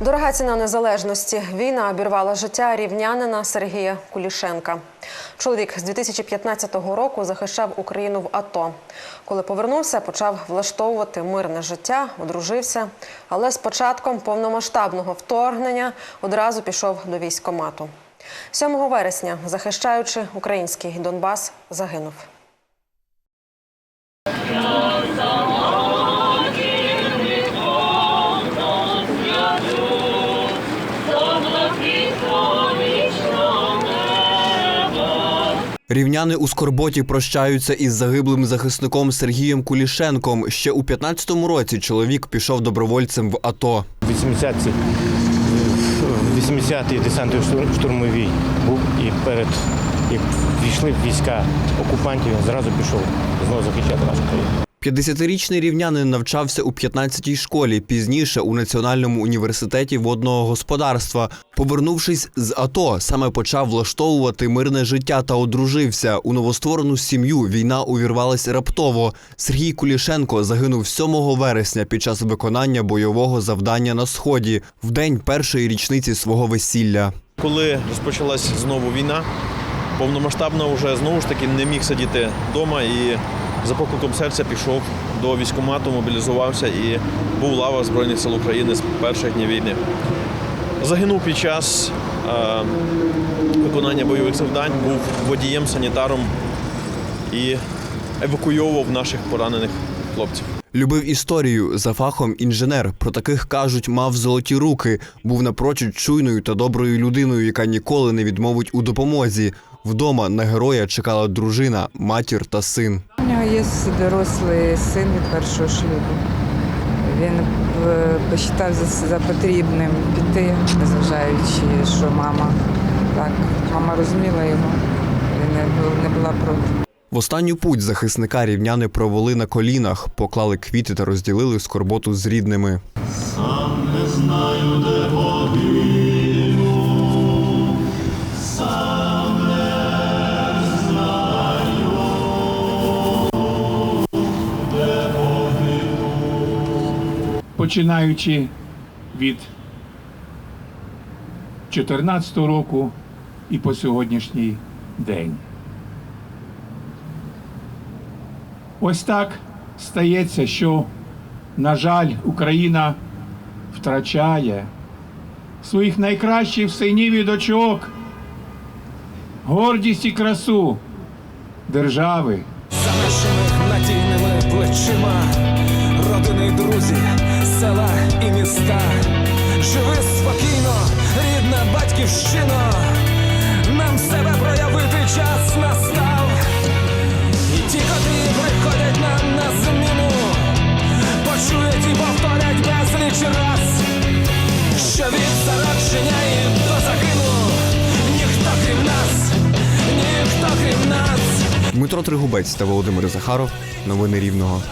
Дорога ціна незалежності. Війна обірвала життя рівнянина Сергія Кулішенка. Чоловік з 2015 року захищав Україну в АТО. Коли повернувся, почав влаштовувати мирне життя, одружився. Але з початком повномасштабного вторгнення одразу пішов до військкомату. 7 вересня, захищаючи український Донбас, загинув. Рівняни у Скорботі прощаються із загиблим захисником Сергієм Кулішенком. Ще у 15-му році чоловік пішов добровольцем в АТО. 80-ті, 80-й десантовий штур- штурмовій був і перед як війшли війська окупантів, зразу пішов знову захищати нашу країну. 50-річний рівнянин навчався у 15-й школі, пізніше у Національному університеті водного господарства. Повернувшись з АТО, саме почав влаштовувати мирне життя та одружився. У новостворену сім'ю війна увірвалась раптово. Сергій Кулішенко загинув 7 вересня під час виконання бойового завдання на сході, в день першої річниці свого весілля. Коли розпочалась знову війна, повномасштабно вже знову ж таки не міг сидіти вдома і за покликом серця пішов до військкомату, мобілізувався і був в лавах Збройних сил України з перших днів війни. Загинув під час е, виконання бойових завдань, був водієм, санітаром і евакуйовував наших поранених хлопців. Любив історію за фахом інженер. Про таких кажуть, мав золоті руки. Був напрочуд чуйною та доброю людиною, яка ніколи не відмовить у допомозі. Вдома на героя чекала дружина, матір та син. Є дорослий син від першого шлюбу. Він е, посчитав за, потрібним піти, незважаючи, що мама так, мама розуміла його, він не, була проти. В останню путь захисника рівняни провели на колінах, поклали квіти та розділили скорботу з рідними. Починаючи від 2014 року і по сьогоднішній день. Ось так стається, що, на жаль, Україна втрачає своїх найкращих синів і дочок, гордість і красу держави. за нашими надійними плечима, родини й друзі, села і міста. Живи спокійно, рідна батьківщина, нам себе проявити час настав. І ті, котрі приходять нам на зміну, почують і повторять безліч раз, що від зародження і до загину ніхто крім нас, ніхто крім нас. Дмитро Тригубець та Володимир Захаров. Новини Рівного.